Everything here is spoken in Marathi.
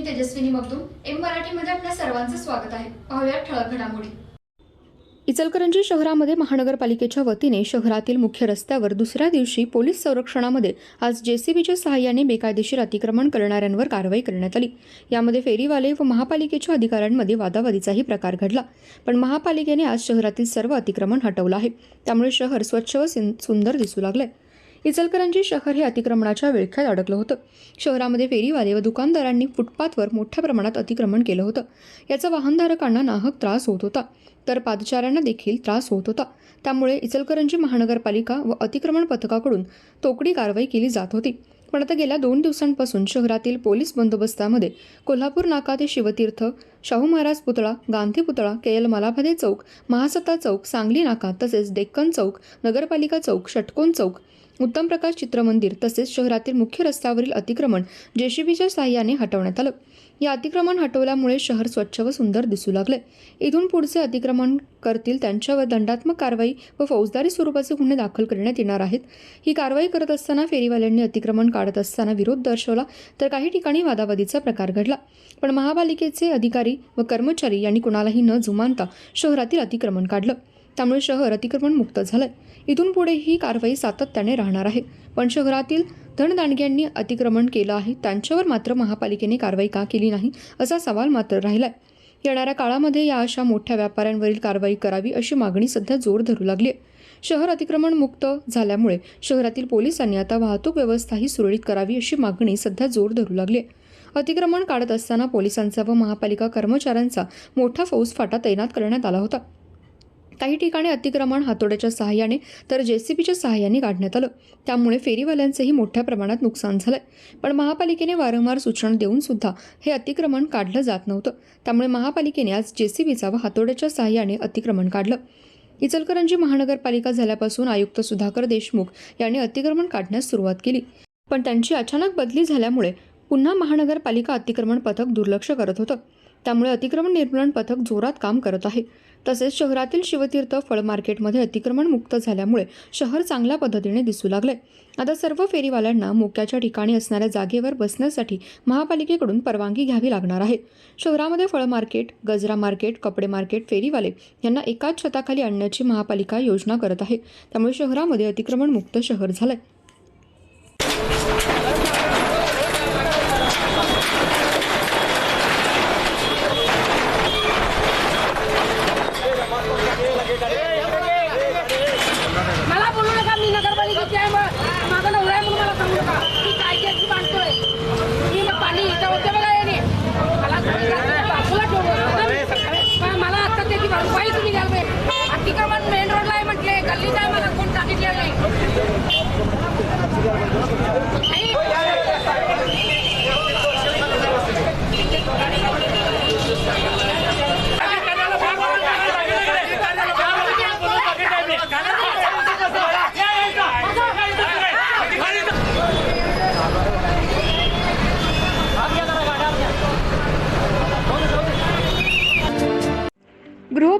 मी तेजस्विनी मगदूम. एम मराठीमध्ये आपल्या सर्वांचं स्वागत आहे. पाहूया ठळक घडामोडी. इचलकरंजी शहरामध्ये महानगरपालिकेच्या वतीने शहरातील मुख्य रस्त्यावर दुसऱ्या दिवशी पोलीस संरक्षणामध्ये आज जेसीबीच्या सहाय्याने बेकायदेशीर अतिक्रमण करणाऱ्यांवर कारवाई करण्यात आली. यामध्ये फेरीवाले व महापालिकेच्या अधिकाऱ्यांमध्ये वादावादीचाही प्रकार घडला. पण महापालिकेने आज शहरातील सर्व अतिक्रमण हटवलं आहे. त्यामुळे शहर स्वच्छ व सुंदर दिसू लागले इचलकरंजी शहर हे अतिक्रमणाच्या विळख्यात अडकलं होतं. शहरामध्ये फेरीवाले व दुकानदारांनी फुटपाथवर मोठ्या प्रमाणात अतिक्रमण केलं होतं. याचा वाहनधारकांना नाहक त्रास होत होता. तर पादचाऱ्यांना देखील त्रास होत होता. त्यामुळे इचलकरंजी महानगरपालिका व अतिक्रमण पथकाकडून तोकडी कारवाई केली जात होती. पण आता गेल्या दोन दिवसांपासून शहरातील पोलीस बंदोबस्तामध्ये कोल्हापूर नाका ते शिवतीर्थ शाहू महाराज पुतळा गांधी पुतळा के एल मलाभादे चौक महासत्ता चौक सांगली नाका तसेच डेक्कन चौक नगरपालिका चौक षटकोन चौक उत्तम प्रकाश चित्रमंदिर तसेच शहरातील मुख्य रस्त्यावरील अतिक्रमण जेसीबीच्या साह्याने हटवण्यात आलं. या अतिक्रमण हटवल्यामुळे शहर स्वच्छ व सुंदर दिसू लागले. इथून पुढचे अतिक्रमण करतील त्यांच्यावर दंडात्मक कारवाई व फौजदारी स्वरूपाचे गुन्हे दाखल करण्यात येणार आहेत. ही कारवाई करत असताना फेरीवाल्यांनी अतिक्रमण काढत असताना विरोध दर्शवला तर काही ठिकाणी वादावादीचा प्रकार घडला. पण महापालिकेचे अधिकारी व कर्मचारी यांनी कुणालाही न जुमानता शहरातील अतिक्रमण काढलं. त्यामुळे शहर अतिक्रमण मुक्त झालंय. इथून पुढे ही कारवाई सातत्याने राहणार आहे. पण शहरातील धनदांडग्यांनी अतिक्रमण केलं आहे. त्यांच्यावर मात्र महापालिकेने कारवाई का केली नाही असा सवाल मात्र राहिलाय. येणाऱ्या काळामध्ये या अशा मोठ्या व्यापाऱ्यांवरील कारवाई करावी अशी मागणी सध्या जोर धरू लागली आहे शहर अतिक्रमण मुक्त झाल्यामुळे शहरातील पोलिसांनी आता वाहतूक व्यवस्थाही सुरळीत करावी अशी मागणी सध्या जोर धरू लागली आहे अतिक्रमण काढत असताना पोलिसांचा व महापालिका कर्मचाऱ्यांचा मोठा फौजफाटा तैनात करण्यात आला होता. काही ठिकाणी अतिक्रमण हातोड्याच्या सहाय्याने तर जेसीबीच्या सहाय्याने काढण्यात आलं. त्यामुळे फेरीवाल्यांचंही मोठ्या प्रमाणात नुकसान झालंय. पण महापालिकेने वारंवार सूचना देऊन सुद्धा हे अतिक्रमण काढलं जात नव्हतं. त्यामुळे महापालिकेने आज जेसीबीचा व हातोड्याच्या सहाय्याने अतिक्रमण काढलं. इचलकरंजी महानगरपालिका झाल्यापासून आयुक्त सुधाकर देशमुख यांनी अतिक्रमण काढण्यास सुरुवात केली. पण त्यांची अचानक बदली झाल्यामुळे पुन्हा महानगरपालिका अतिक्रमण पथक दुर्लक्ष करत होतं. त्यामुळे अतिक्रमण निर्मूलन पथक जोरात काम करत आहे. तसेच शहरातील शिवतीर्थ फळ मार्केटमध्ये अतिक्रमण मुक्त झाल्यामुळे शहर चांगल्या पद्धतीने दिसू लागले. आता सर्व फेरीवाल्यांना मोक्याच्या ठिकाणी असणाऱ्या जागेवर बसण्यासाठी महापालिकेकडून परवानगी घ्यावी लागणार आहे. शहरामध्ये फळ मार्केट गजरा मार्केट कपडे मार्केट फेरीवाले यांना एकाच छताखाली आणण्याची महापालिका योजना करत आहे. त्यामुळे शहरामध्ये अतिक्रमण मुक्त शहर झालंय.